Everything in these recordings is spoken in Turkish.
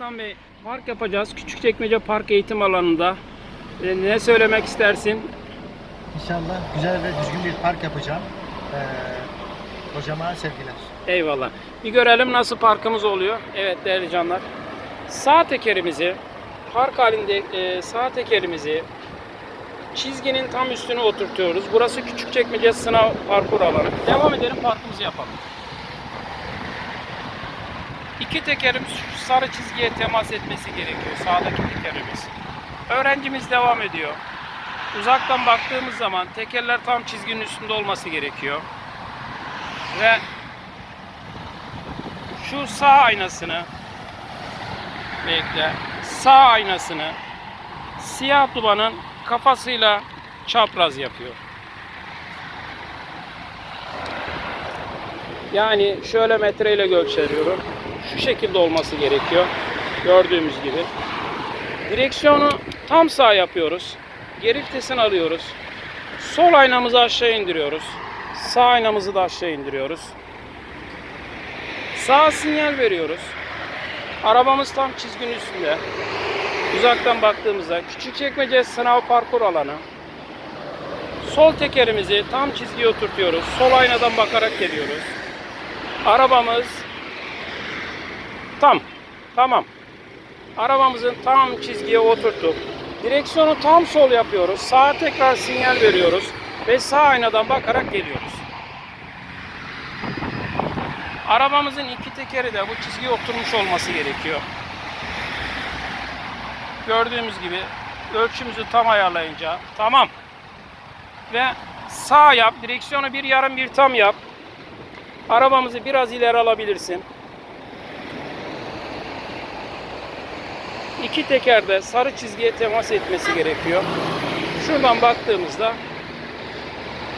İslam Bey, park yapacağız. Küçükçekmece Park Eğitim Alanı'nda. Ee, ne söylemek istersin? İnşallah güzel ve düzgün bir park yapacağım. Ee, hocama sevgiler. Eyvallah. Bir görelim nasıl parkımız oluyor. Evet değerli canlar. Sağ tekerimizi, park halinde e, sağ tekerimizi çizginin tam üstüne oturtuyoruz. Burası Küçükçekmece sınav parkur alanı. Devam edelim parkımızı yapalım. İki tekerimiz sarı çizgiye temas etmesi gerekiyor. Sağdaki tekerimiz. Öğrencimiz devam ediyor. Uzaktan baktığımız zaman tekerler tam çizginin üstünde olması gerekiyor. Ve şu sağ aynasını bekle. Sağ aynasını siyah dumanın kafasıyla çapraz yapıyor. Yani şöyle metreyle gösteriyorum. Şu şekilde olması gerekiyor. Gördüğümüz gibi. Direksiyonu tam sağ yapıyoruz. Geri vitesini alıyoruz. Sol aynamızı aşağı indiriyoruz. Sağ aynamızı da aşağı indiriyoruz. Sağ sinyal veriyoruz. Arabamız tam çizginin üstünde. Uzaktan baktığımızda Küçükçekmece sınav parkur alanı. Sol tekerimizi tam çizgiye oturtuyoruz. Sol aynadan bakarak geliyoruz. Arabamız tam. Tamam. Arabamızın tam çizgiye oturttuk. Direksiyonu tam sol yapıyoruz. Sağa tekrar sinyal veriyoruz. Ve sağ aynadan bakarak geliyoruz. Arabamızın iki tekeri de bu çizgiye oturmuş olması gerekiyor. Gördüğümüz gibi ölçümüzü tam ayarlayınca tamam. Ve sağ yap, direksiyonu bir yarım bir tam yap. Arabamızı biraz ileri alabilirsin. İki teker de sarı çizgiye temas etmesi gerekiyor. Şuradan baktığımızda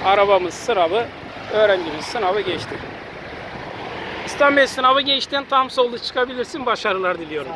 arabamız sınavı, öğrencimiz sınavı geçti. İstanbul sınavı geçtin tam solda çıkabilirsin. Başarılar diliyorum.